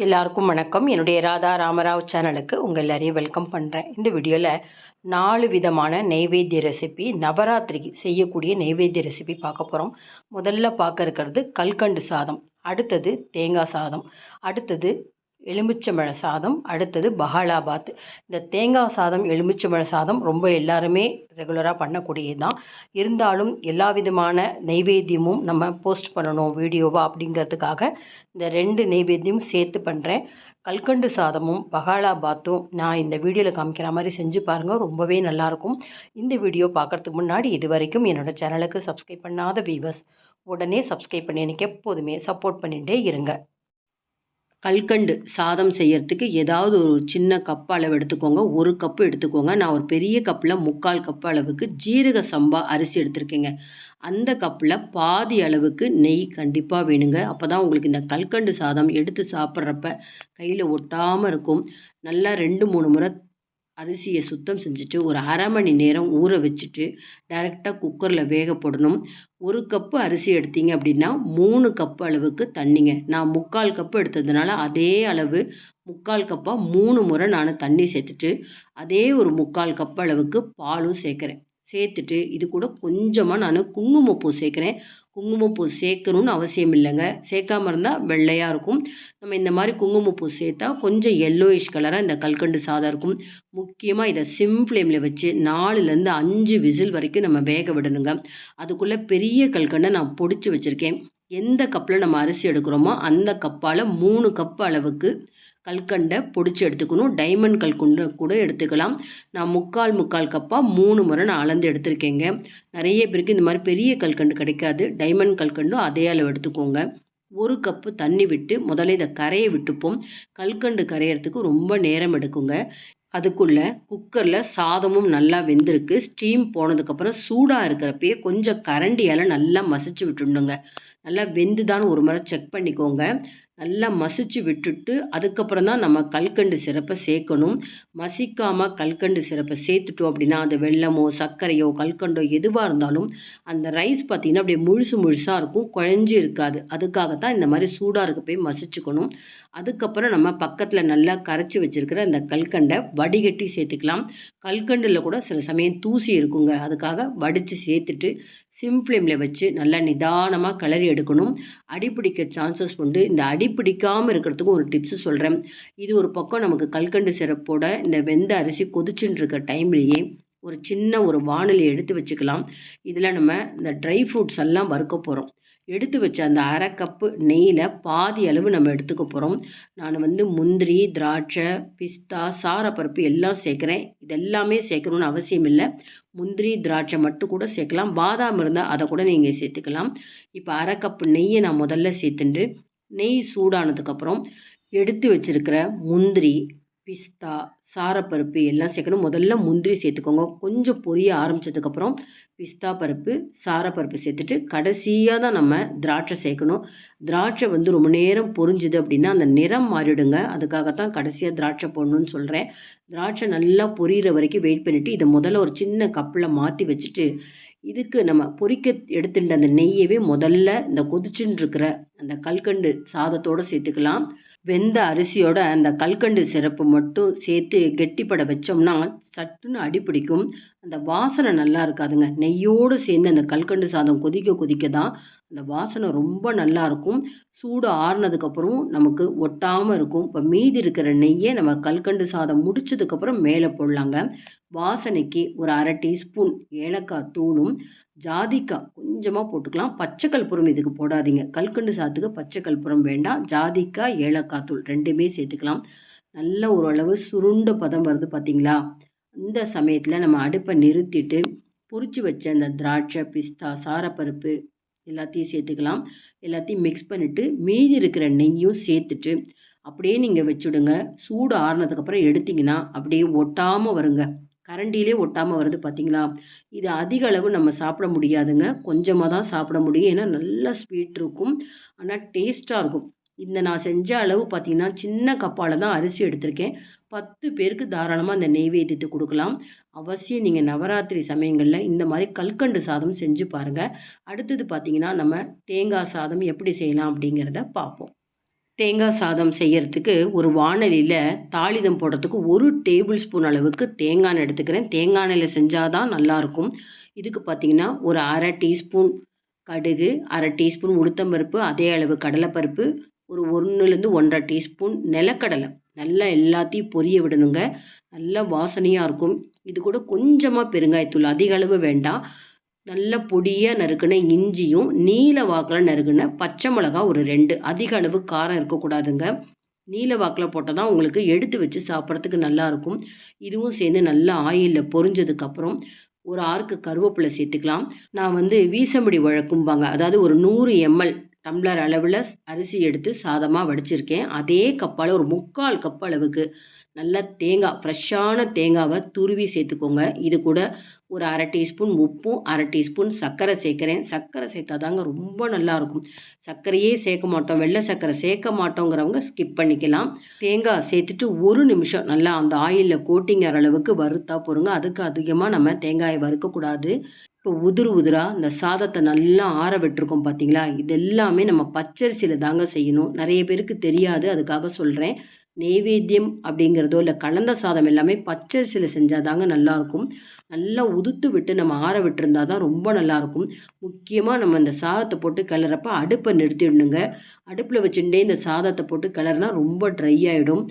எல்லாருக்கும் வணக்கம். என்னுடைய ராதா ராமராவ் சேனலுக்கு உங்கள் எல்லாரையும் வெல்கம் பண்ணுறேன் இந்த வீடியோவில் நாலு விதமான நெய்வேத்திய ரெசிபி நவராத்திரிக்கு செய்யக்கூடிய நெய்வேத்திய ரெசிபி பார்க்க போகிறோம் முதல்ல பார்க்க இருக்கிறது கல்கண்டு சாதம் அடுத்தது தேங்காய் சாதம் அடுத்தது எலுமிச்சம்பழ சாதம் அடுத்தது பஹாலாபாத் இந்த தேங்காய் சாதம் எலுமிச்சம்பழ சாதம் ரொம்ப எல்லாருமே ரெகுலராக பண்ணக்கூடியது தான் இருந்தாலும் எல்லா விதமான நெய்வேத்தியமும் நம்ம போஸ்ட் பண்ணணும் வீடியோவாக அப்படிங்கிறதுக்காக இந்த ரெண்டு நெய்வேத்தியமும் சேர்த்து பண்ணுறேன் கல்கண்டு சாதமும் பஹாலாபாத்தும் நான் இந்த வீடியோவில் காமிக்கிற மாதிரி செஞ்சு பாருங்கள் ரொம்பவே நல்லாயிருக்கும். இந்த வீடியோ பார்க்குறதுக்கு முன்னாடி இது வரைக்கும் என்னோடய சேனலுக்கு சப்ஸ்கிரைப் பண்ணாத வீவர்ஸ் உடனே சப்ஸ்கிரைப் பண்ணி எனக்கு எப்போதுமே சப்போர்ட் பண்ணிகிட்டே இருங்க. கல்கண்டு சாதம் செய்யறதுக்கு ஏதாவது ஒரு சின்ன கப் அளவு எடுத்துக்கோங்க. ஒரு கப்பு எடுத்துக்கோங்க. நான் ஒரு பெரிய கப்பில் முக்கால் கப் அளவுக்கு ஜீரக சம்பா அரிசி எடுத்திருக்கேங்க. அந்த கப்பில் பாதி அளவுக்கு நெய் கண்டிப்பாக வேணுங்க. அப்போ தான் உங்களுக்கு இந்த கல்கண்டு சாதம் எடுத்து சாப்பிட்றப்ப கையில் ஒட்டாமல் இருக்கும். நல்லா ரெண்டு மூணு முறை அரிசியை சுத்தம் செஞ்சுட்டு ஒரு அரை மணி நேரம் ஊற வச்சுட்டு டைரெக்டாக குக்கரில் வேக போடணும். ஒரு கப்பு அரிசி எடுத்தீங்க அப்படின்னா மூணு கப்பு அளவுக்கு தண்ணிங்க. நான் முக்கால் கப்பு எடுத்ததுனால அதே அளவு முக்கால் கப்பாக மூணு முறை நான் தண்ணி சேர்த்துட்டு அதே ஒரு முக்கால் கப் அளவுக்கு பாலும் சேர்க்குறேன். சேர்த்துட்டு இது கூட கொஞ்சமாக நான் குங்குமப்பூ சேர்க்குறேன். குங்குமப்பூ சேர்க்கணுன்னு அவசியம் இல்லைங்க. சேர்க்காம இருந்தால் வெள்ளையாக இருக்கும். நம்ம இந்த மாதிரி குங்குமப்பூ சேர்த்தா கொஞ்சம் எல்லோயிஷ் கலராக இந்த கல்கண்டு சாதம் இருக்கும். முக்கியமாக இதை சிம் ஃப்ளேமில் வச்சு நாலுலேருந்து அஞ்சு விசில் வரைக்கும் நம்ம வேக விடணுங்க. அதுக்குள்ளே பெரிய கல்கண்டை நான் பொடிச்சு வச்சுருக்கேன். எந்த கப்பில் நம்ம அரிசி எடுக்கிறோமோ அந்த கப்பால் மூணு கப் அளவுக்கு கல்கண்டை பொடிச்சு எடுத்துக்கணும். டைமண்ட் கல்கண்டு கூட எடுத்துக்கலாம். நான் முக்கால் முக்கால் கப்பாக மூணு முறை நான் அளந்து எடுத்திருக்கேங்க. நிறைய பேருக்கு இந்த மாதிரி பெரிய கல்கண்டு கிடைக்காது. டைமண்ட் கல்கண்டும் அதே அளவு எடுத்துக்கோங்க. ஒரு கப்பு தண்ணி விட்டு முதல்ல இதை கரையை விட்டுப்போம். கல்கண்டு கரையிறதுக்கு ரொம்ப நேரம் எடுக்குங்க. அதுக்குள்ளே குக்கரில் சாதமும் நல்லா வெந்திருக்கு. ஸ்டீம் போனதுக்கப்புறம் சூடாக இருக்கிறப்பயே கொஞ்சம் கரண்டியால் நல்லா மசிச்சு விட்டுடணுங்க. நல்லா வெந்துதான்னு ஒரு முறை செக் பண்ணிக்கோங்க. நல்லா மசிச்சு விட்டுட்டு அதுக்கப்புறம் தான் நம்ம கல்கண்டு சிறப்பை சேர்க்கணும். மசிக்காமல் கல்கண்டு சிறப்பை சேர்த்துட்டோம் அப்படின்னா அந்த வெள்ளமோ சர்க்கரையோ கல்கண்டோ எதுவாக இருந்தாலும் அந்த ரைஸ் பார்த்திங்கன்னா அப்படியே முழுசு முழுசாக இருக்கும் குழஞ்சி இருக்காது. அதுக்காகத்தான் இந்த மாதிரி சூடாக இருக்க போய் மசிச்சுக்கணும். அதுக்கப்புறம் நம்ம பக்கத்தில் நல்லா கரைச்சி வச்சுருக்கிற அந்த கல்கண்டை வடிகட்டி சேர்த்துக்கலாம். கல்கண்டில் கூட சில சமயம் தூசி இருக்குங்க. அதுக்காக வடித்து சேர்த்துட்டு சிம் ஃப்ளேமில் வச்சு நல்லா நிதானமாக கிளறி எடுக்கணும். அடிப்பிடிக்க சான்சஸ் உண்டு. இந்த அடிப்பிடிக்காமல் இருக்கிறதுக்கும் ஒரு டிப்ஸு சொல்கிறேன் இது ஒரு பக்கம் நமக்கு கல்கண்டு சிறப்போட இந்த வெந்த அரிசி கொதிச்சுட்டு இருக்க டைம்லேயே ஒரு சின்ன ஒரு வானொலி எடுத்து வச்சுக்கலாம். இதில் நம்ம இந்த ட்ரை ஃப்ரூட்ஸ் எல்லாம் வறுக்க போகிறோம் எடுத்து வச்ச அந்த அரை கப்பு நெய்யில் பாதி அளவு நம்ம எடுத்துக்க போகிறோம் நான் வந்து முந்திரி திராட்சை பிஸ்தா சாரப்பருப்பு எல்லாம் சேர்க்குறேன். இதெல்லாமே சேர்க்கணுன்னு அவசியம் இல்லை. முந்திரி திராட்சை மட்டும் கூட சேர்க்கலாம். பாதாம் இருந்தால் அதை கூட நீங்கள் சேர்த்துக்கலாம். இப்போ அரை கப்பு நெய்யை நான் முதல்ல சேர்த்துட்டு நெய் சூடானதுக்கப்புறம் எடுத்து வச்சுருக்கிற முந்திரி பிஸ்தா சாரப்பருப்பு எல்லாம் சேர்க்கணும். முதல்ல முந்திரி சேர்த்துக்கோங்க. கொஞ்சம் பொரிய ஆரம்பித்ததுக்கப்புறம் பிஸ்தா பருப்பு சாரப்பருப்பு சேர்த்துட்டு கடைசியாக தான் நம்ம திராட்சை சேர்க்கணும். திராட்சை வந்து ரொம்ப நேரம் பொரிஞ்சுது அப்படின்னா அந்த நிறம் மாறிடுங்க. அதுக்காகத்தான் கடைசியாக திராட்சை போடணும்னு சொல்கிறேன் திராட்சை நல்லா பொரியிற வரைக்கும் வெயிட் பண்ணிவிட்டு இதை முதல்ல ஒரு சின்ன கப்பில் மாற்றி வச்சுட்டு இதுக்கு நம்ம பொரிக்க எடுத்துட்ட அந்த நெய்யவே முதல்ல இந்த கொதிச்சுன்னு இருக்கிற அந்த கல்கண்டு சாதத்தோடு சேர்த்துக்கலாம். வெந்த அரிசியோட அந்த கல்கண்டு சிறப்பு மட்டும் சேர்த்து கெட்டிப்பட வச்சோம்னா சட்டுன்னு அடிப்பிடிக்கும் அந்த வாசனை நல்லா இருக்காதுங்க. நெய்யோடு சேர்ந்து அந்த கல்கண்டு சாதம் கொதிக்க கொதிக்க தான் அந்த வாசனை ரொம்ப நல்லா இருக்கும். சூடு ஆறுனதுக்கப்புறம் நமக்கு ஒட்டாமல் இருக்கும். இப்போ மீதி இருக்கிற நெய்யை நம்ம கல்கண்டு சாதம் முடிச்சதுக்கப்புறம் மேலே போடலாங்க. வாசனைக்கு ஒரு அரை டீஸ்பூன் ஏலக்காய் தூளும் ஜாதிக்காய் கொஞ்சமாக போட்டுக்கலாம். பச்சை கற்பூரம் இதுக்கு போடாதீங்க. கல்கண்டு சாத்துக்கு பச்சை கற்பூரம் வேண்டாம். ஜாதிக்காய் ஏலக்காய் தூள் ரெண்டுமே சேர்த்துக்கலாம். நல்ல ஓரளவு சுருண்ட பதம் வருது பார்த்தீங்களா இந்த சமயத்தில் நம்ம அடுப்பை நிறுத்திட்டு பொறிச்சு வச்ச அந்த திராட்சை பிஸ்தா சாரப்பருப்பு எல்லாத்தையும் சேர்த்துக்கலாம். எல்லாத்தையும் மிக்ஸ் பண்ணிவிட்டு மீதி இருக்கிற நெய்யும் சேர்த்துட்டு அப்படியே நீங்கள் வச்சுடுங்க. சூடு ஆறுனதுக்கப்புறம் எடுத்திங்கன்னா அப்படியே ஒட்டாமல் வருங்க. கரண்டிலே ஒட்டாமல் வருது பார்த்தீங்களா இது அதிக அளவு நம்ம சாப்பிட முடியாதுங்க. கொஞ்சமாக தான் சாப்பிட முடியும். ஏன்னா நல்லா ஸ்வீட் இருக்கும். ஆனால் டேஸ்ட்டாக இருக்கும். இந்த நான் செஞ்ச அளவு பார்த்தீங்கன்னா சின்ன கப்பால் தான் அரிசி எடுத்திருக்கேன். பத்து பேருக்கு தாராளமாக அந்த நெய்வேத்தியத்தை கொடுக்கலாம். அவசியம் நீங்கள் நவராத்திரி சமயங்களில் இந்த மாதிரி கல்கண்டு சாதம் செஞ்சு பாருங்கள் அடுத்தது பார்த்தீங்கன்னா நம்ம தேங்காய் சாதம் எப்படி செய்யலாம் அப்படிங்கிறத பார்ப்போம் தேங்காய் சாதம் செய்யறதுக்கு ஒரு வானலியில் தாளிதம் போடுறதுக்கு ஒரு டேபிள் ஸ்பூன் அளவுக்கு தேங்காய் எண்ணெய் எடுத்துக்கிறேன். தேங்காய் எண்ணெயில் செஞ்சால் தான் நல்லாயிருக்கும். இதுக்கு பார்த்தீங்கன்னா ஒரு அரை டீஸ்பூன் கடுகு அரை டீஸ்பூன் உளுத்தம்பருப்பு அதே அளவு கடலைப்பருப்பு ஒரு ஒன்றுலேருந்து ஒன்றரை டீஸ்பூன் நிலக்கடலை. நல்லா எல்லாத்தையும் பொரிய விடணுங்க. நல்லா வாசனையாக இருக்கும். இது கூட கொஞ்சமாக பெருங்காயத்தூள் அதிக அளவு வேண்டாம். நல்ல பொடியாக நறுக்கின இஞ்சியும் நீல வாக்கில் நறுக்கின பச்சை மிளகா ஒரு ரெண்டு. அதிக அளவு காரம் இருக்கக்கூடாதுங்க. நீல வாக்கில் போட்டால் தான் உங்களுக்கு எடுத்து வச்சு சாப்பிட்றதுக்கு நல்லாயிருக்கும் இதுவும் சேர்ந்து நல்லா ஆயிலில் பொரிஞ்சதுக்கப்புறம் ஒரு ஆறுக்கு கருவேப்பிலை சேர்த்துக்கலாம். நான் வந்து வீசம்படி வழக்கும்பாங்க அதாவது ஒரு நூறு எம்எல் டம்ளர் அளவில் அரிசி எடுத்து சாதமாக வடிச்சிருக்கேன். அதே கப்பால் ஒரு முக்கால் கப் அளவுக்கு நல்லா தேங்காய் ஃப்ரெஷ்ஷான தேங்காவை துருவி சேர்த்துக்கோங்க. இது கூட ஒரு அரை டீஸ்பூன் உப்பும் அரை டீஸ்பூன் சர்க்கரை சேர்க்குறேன். சர்க்கரை சேர்த்தா தாங்க ரொம்ப நல்லாயிருக்கும் சர்க்கரையே சேர்க்க மாட்டோம். வெள்ளை சர்க்கரை சேர்க்க மாட்டோங்கிறவங்க ஸ்கிப் பண்ணிக்கலாம். தேங்காய் சேர்த்துட்டு ஒரு நிமிஷம் நல்லா அந்த ஆயிலில் கோட்டிங் அளவுக்கு வறுத்தா போருங்க. அதுக்கு அதிகமாக நம்ம தேங்காயை வறுக்கக்கூடாது. இப்போ உதிர் உதிராக இந்த சாதத்தை நல்லா ஆற விட்டுருக்கோம் பார்த்தீங்களா இது எல்லாமே நம்ம பச்சரிசியில் தாங்க செய்யணும். நிறைய பேருக்கு தெரியாது. அதுக்காக சொல்கிறேன் நெய்வேத்தியம் அப்படிங்கிறதோ இல்லை கலந்த சாதம் எல்லாமே பச்சரிசியில் செஞ்சால் தாங்க நல்லாயிருக்கும் நல்லா உதுத்து விட்டு நம்ம ஆற விட்டுருந்தா தான் ரொம்ப நல்லாயிருக்கும் முக்கியமாக நம்ம இந்த சாதத்தை போட்டு கிளறப்ப அடுப்பை நிறுத்திடணுங்க. அடுப்பில் வச்சுட்டே இந்த சாதத்தை போட்டு கிளறினா ரொம்ப ட்ரை ஆகிடும்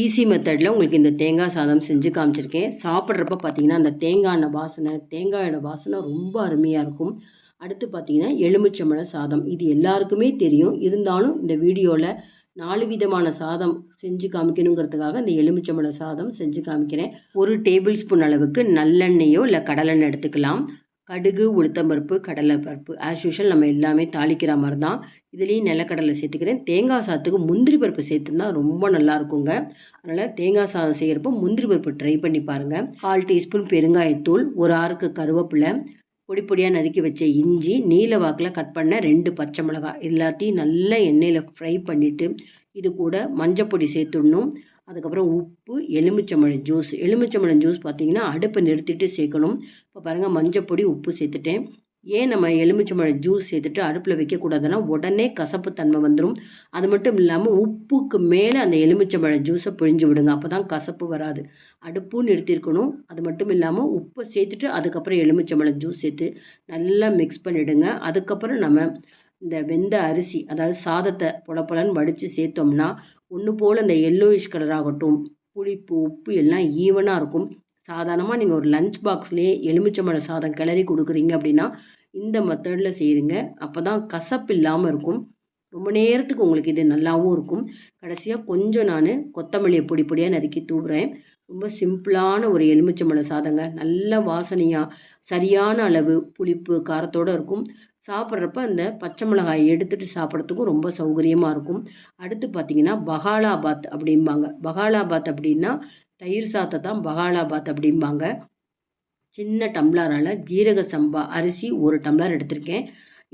ஈஸி மெத்தடில் உங்களுக்கு இந்த தேங்காய் சாதம் செஞ்சு காமிச்சிருக்கேன். சாப்பிட்றப்ப பார்த்தீங்கன்னா அந்த தேங்காய் எண்ணெய் வாசனை தேங்காயோட வாசனை ரொம்ப அருமையாக இருக்கும். அடுத்து பார்த்தீங்கன்னா எலுமிச்சம்பழ சாதம். இது எல்லாருக்குமே தெரியும். இருந்தாலும் இந்த வீடியோவில் நாலு விதமான சாதம் செஞ்சு காமிக்கணுங்கிறதுக்காக இந்த எலுமிச்சம்பழ சாதம் செஞ்சு காமிக்கிறேன். ஒரு டேபிள் ஸ்பூன் அளவுக்கு நல்லெண்ணெயோ இல்லை கடலெண்ணெய் எடுத்துக்கலாம். கடுகு உளுத்தம்பருப்பு கடலைப்பருப்பு ஆஸ் யூஷுவல் நம்ம எல்லாமே தாளிக்கிற மாதிரி தான் இதுலேயும் நிலக்கடலை சேர்த்துக்கிறேன். தேங்காய் சாதத்துக்கு முந்திரி பருப்பு சேர்த்துனா ரொம்ப நல்லா இருக்குங்க. அதனால் தேங்காய் சாதம் செய்கிறப்போ முந்திரி பருப்பு ட்ரை பண்ணி பாருங்கள் கால் டீஸ்பூன் பெருங்காயத்தூள் ஒரு ஆறுக்கு கருவேப்பிலை பொடி பொடியாக நறுக்கி வச்ச இஞ்சி நீல வாக்கில் கட் பண்ண ரெண்டு பச்சை மிளகாய் எல்லாத்தையும் நல்லா எண்ணெயில் ஃப்ரை பண்ணிவிட்டு இது கூட மஞ்சப்பொடி சேர்த்துடணும். அதுக்கப்புறம் உப்பு எலுமிச்சம்பழம் ஜூஸ் எலுமிச்சம்பழம் ஜூஸ் பார்த்தீங்கன்னா அடுப்பை நிறுத்திட்டு சேர்க்கணும். இப்போ பாருங்கள் மஞ்சப்பொடி உப்பு சேர்த்துட்டேன். ஏன் நம்ம எலுமிச்சம்பழம் ஜூஸ் சேர்த்துட்டு அடுப்பில் வைக்கக்கூடாதுன்னா உடனே கசப்பு தன்மை வந்துடும் அது மட்டும் இல்லாமல் உப்புக்கு மேலே அந்த எலுமிச்சம்பழம் ஜூஸை பிழிஞ்சு விடுங்க. அப்போ தான் கசப்பு வராது. அடுப்பும் நிறுத்தியிருக்கணும் அது மட்டும் இல்லாமல் உப்பை சேர்த்துட்டு அதுக்கப்புறம் எலுமிச்சம்பழம் ஜூஸ் சேர்த்து நல்லா மிக்ஸ் பண்ணிவிடுங்க அதுக்கப்புறம் நம்ம இந்த வெந்த அரிசி அதாவது சாதத்தை புலப்பலன்னு வடித்து சேர்த்தோம்னா ஒன்று போல் இந்த எல்லோயிஷ் கலர் ஆகட்டும் புளிப்பு உப்பு எல்லாம் ஈவனாக இருக்கும். சாதாரணமாக நீங்கள் ஒரு லஞ்ச் பாக்ஸ்லேயே எலுமிச்சம்பழ சாதம் கிளறி கொடுக்குறீங்க அப்படின்னா இந்த மெத்தடில் செய்யுங்க. அப்போ தான் கசப்பு இல்லாமல் இருக்கும். ரொம்ப நேரத்துக்கு உங்களுக்கு இது நல்லாவும் இருக்கும். கடைசியாக கொஞ்சம் நான் கொத்தமல்லியை பொடி பொடியாக நறுக்கி தூவுறேன். ரொம்ப சிம்பிளான ஒரு எலுமிச்சம்பழ சாதங்க. நல்ல வாசனையாக சரியான அளவு புளிப்பு காரத்தோடு இருக்கும். சாப்பிட்றப்ப அந்த பச்சை மிளகாயை எடுத்துகிட்டு சாப்பிட்றதுக்கும் ரொம்ப சௌகரியமாக இருக்கும். அடுத்து பார்த்திங்கன்னா பகாலாபாத் அப்படிம்பாங்க. பகாலாபாத் அப்படின்னா தயிர் சாத்தை தான் பகாலாபாத் அப்படிம்பாங்க. சின்ன டம்ளரால் ஜீரக சம்பா அரிசி ஒரு டம்ளர் எடுத்திருக்கேன்.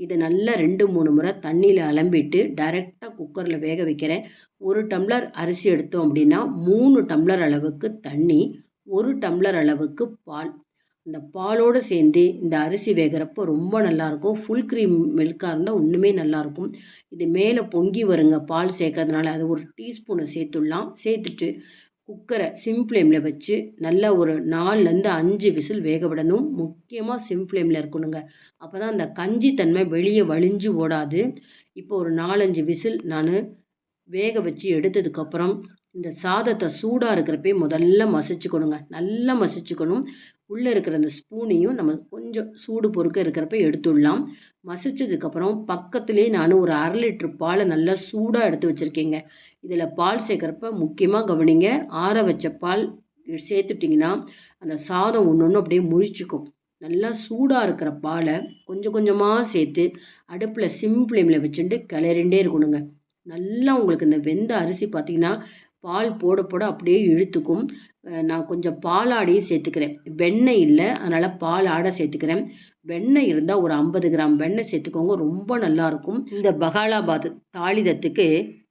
இதை நல்லா ரெண்டு மூணு முறை தண்ணியில் அலம்பிட்டு டைரெக்டாக குக்கரில் வேக வைக்கிறேன். ஒரு டம்ளர் அரிசி எடுத்தோம் அப்படின்னா மூணு டம்ளர் அளவுக்கு தண்ணி ஒரு டம்ளர் அளவுக்கு பால். இந்த பாலோடு சேர்ந்து இந்த அரிசி வேகிறப்போ ரொம்ப நல்லாயிருக்கும் ஃபுல் க்ரீம் மில்காக இருந்தால் ஒன்றுமே நல்லாயிருக்கும் இது மேலே பொங்கி வருங்க பால் சேர்க்கறதுனால. அது ஒரு டீஸ்பூனை சேர்த்துடலாம். சேர்த்துட்டு குக்கரை சிம் ஃப்ளேமில் வச்சு நல்லா ஒரு நாலுலேருந்து அஞ்சு விசில் வேக விடணும். முக்கியமாக சிம் ஃப்ளேமில் இருக்கணுங்க. அப்போ தான் அந்த கஞ்சி தன்மை வெளியே வழிஞ்சு ஓடாது. இப்போ ஒரு நாலஞ்சு விசில் நான் வேக வச்சு எடுத்ததுக்கப்புறம் இந்த சாதத்தை சூடாக இருக்கிறப்பே முதல்ல மசிச்சுக்கணுங்க. நல்லா மசிச்சுக்கணும். உள்ளே இருக்கிற அந்த ஸ்பூனையும் நம்ம கொஞ்சம் சூடு பொறுக்க இருக்கிறப்ப எடுத்துடலாம். மசிச்சதுக்கப்புறம் பக்கத்துலேயே நான் ஒரு அரை லிட்ரு பாலை நல்லா சூடாக எடுத்து வச்சுருக்கேங்க. இதில் பால் சேர்க்குறப்ப முக்கியமாக கவனிங்க ஆற வச்ச பால் சேர்த்துட்டிங்கன்னா அந்த சாதம் ஒன்று ஒன்று அப்படியே முழிச்சிக்கும் நல்லா சூடாக இருக்கிற பாலை கொஞ்சம் கொஞ்சமாக சேர்த்து அடுப்பில் சிம் ஃப்ளேமில் வச்சுட்டு கிளறிண்டே இருக்கணுங்க. நல்லா உங்களுக்கு இந்த வெந்த அரிசி பார்த்திங்கன்னா பால் போட போட அப்படியே இழுத்துக்கும். நான் கொஞ்சம் பாலாடையும் சேர்த்துக்கிறேன். வெண்ணெய் இல்லை அதனால் பால் ஆடை சேர்த்துக்கிறேன். வெண்ணெய் இருந்தால் ஒரு ஐம்பது கிராம் வெண்ணெய் சேர்த்துக்கோங்க ரொம்ப நல்லாயிருக்கும் இந்த பகாலாபாத் தாளிதத்துக்கு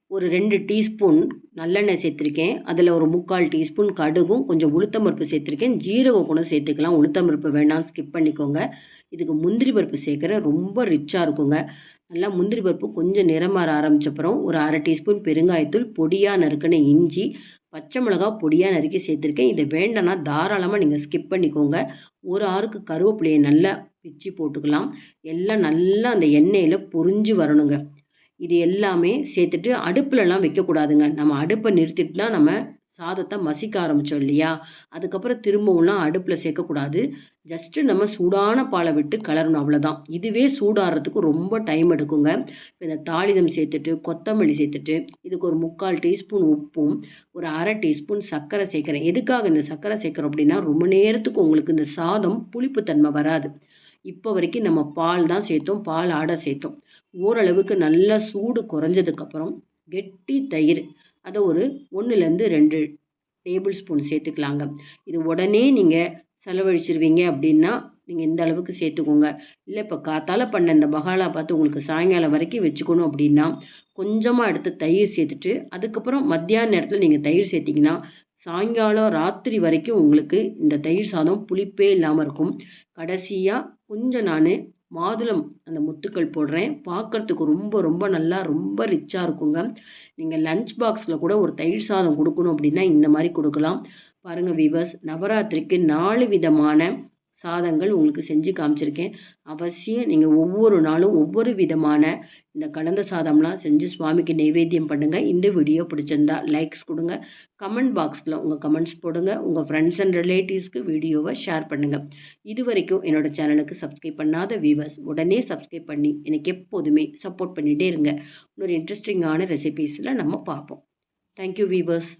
ஒரு ரெண்டு டீஸ்பூன் நல்லெண்ணெய் சேர்த்துருக்கேன். அதில் ஒரு முக்கால் டீஸ்பூன் கடுகும் கொஞ்சம் உளுத்தம்பருப்பு சேர்த்துருக்கேன். ஜீரகம் கூட சேர்த்துக்கலாம் உளுத்தம்பருப்பு வேணாம் ஸ்கிப் பண்ணிக்கோங்க. இதுக்கு முந்திரி பருப்பு சேர்க்குறேன் ரொம்ப ரிச்சாக இருக்குங்க. நல்லா முந்திரி பருப்பு கொஞ்சம் நிறம் மாற ஆரம்பிச்சப்புறம் ஒரு அரை டீஸ்பூன் பெருங்காயத்தூள் பொடியாக நறுக்கின இஞ்சி பச்சை மிளகா பொடியாக நறுக்கி சேர்த்துருக்கேன். இதை வேண்டாம்னா தாராளமாக நீங்கள் ஸ்கிப் பண்ணிக்கோங்க. ஒரு ஆறுக்கு கருவேப்பிலையை நல்லா பிச்சு போட்டுக்கலாம். எல்லாம் நல்லா அந்த எண்ணெயில் பொரிஞ்சு வரணுங்க. இது எல்லாமே சேர்த்துட்டு அடுப்புலலாம் வைக்கக்கூடாதுங்க. நம்ம அடுப்பை நிறுத்திட்டு தான் நம்ம சாதத்தை மசிக்க ஆரம்பித்தோம் இல்லையா? அதுக்கப்புறம் திரும்பவும்லாம் அடுப்பில் சேர்க்கக்கூடாது. ஜஸ்ட்டு நம்ம சூடான பாலை விட்டு கலரணும் அவ்வளோதான் இதுவே சூடாடுறதுக்கு ரொம்ப டைம் எடுக்குங்க. இப்போ இந்த தாளிதம் சேர்த்துட்டு கொத்தமல்லி சேர்த்துட்டு இதுக்கு ஒரு முக்கால் டீஸ்பூன் உப்பும் ஒரு அரை டீஸ்பூன் சர்க்கரை சேர்க்குறேன். எதுக்காக இந்த சர்க்கரை சேர்க்குறோம் அப்படின்னா ரொம்ப நேரத்துக்கு உங்களுக்கு இந்த சாதம் புளிப்புத்தன்மை வராது. இப்போ வரைக்கும் நம்ம பால் தான் சேர்த்தோம் பால் ஆடை சேர்த்தோம். ஓரளவுக்கு நல்லா சூடு குறைஞ்சதுக்கப்புறம் கெட்டி தயிர். அதை ஒரு ஒன்றுலேருந்து ரெண்டு டேபிள் ஸ்பூன் சேர்த்துக்கலாங்க. இது உடனே நீங்கள் செலவழிச்சிருவீங்க அப்படின்னா நீங்கள் இந்த அளவுக்கு சேர்த்துக்கோங்க. இல்லை இப்போ காத்தால் பண்ண இந்த பகாலா பார்த்து உங்களுக்கு சாயங்காலம் வரைக்கும் வச்சுக்கணும் அப்படின்னா கொஞ்சமாக எடுத்து தயிர் சேர்த்துட்டு அதுக்கப்புறம் மத்தியான நேரத்தில் நீங்கள் தயிர் சேர்த்திங்கன்னா சாயங்காலம் ராத்திரி வரைக்கும் உங்களுக்கு இந்த தயிர் சாதம் புளிப்பே இல்லாமல் இருக்கும். கடைசியாக கொஞ்சம் நான் மாதுளம் அந்த முத்துக்கள் போடுறேன். பார்க்குறதுக்கு ரொம்ப ரொம்ப நல்லா ரொம்ப ரிச்சாக இருக்குங்க. நீங்கள் லஞ்ச் பாக்ஸில் கூட ஒரு தயிர் சாதம் கொடுக்கணும் அப்படின்னா இந்த மாதிரி கொடுக்கலாம். பாருங்கள் வீவர்ஸ் நவராத்திரிக்கு நாலு விதமான சாதங்கள் உங்களுக்கு செஞ்சு காமிச்சிருக்கேன். அவசியம் நீங்கள் ஒவ்வொரு நாளும் ஒவ்வொரு விதமான இந்த கலந்த சாதம்லாம் செஞ்சு சுவாமிக்கு நைவேத்தியம் பண்ணுங்கள் இந்த வீடியோ பிடிச்சிருந்தா லைக்ஸ் கொடுங்க. கமெண்ட் பாக்ஸில் உங்கள் கமெண்ட்ஸ் போடுங்க. உங்கள் ஃப்ரெண்ட்ஸ் அண்ட் ரிலேட்டிவ்ஸ்க்கு வீடியோவை ஷேர் பண்ணுங்கள் இது வரைக்கும் என்னோடய சேனலுக்கு சப்ஸ்கிரைப் பண்ணாத வியூவர்ஸ் உடனே சப்ஸ்கிரைப் பண்ணி எனக்கு எப்போதுமே சப்போர்ட் பண்ணிகிட்டே இருங்க. இன்னொரு இன்ட்ரெஸ்டிங்கான ரெசிபீஸில் நம்ம பார்ப்போம். Thank you viewers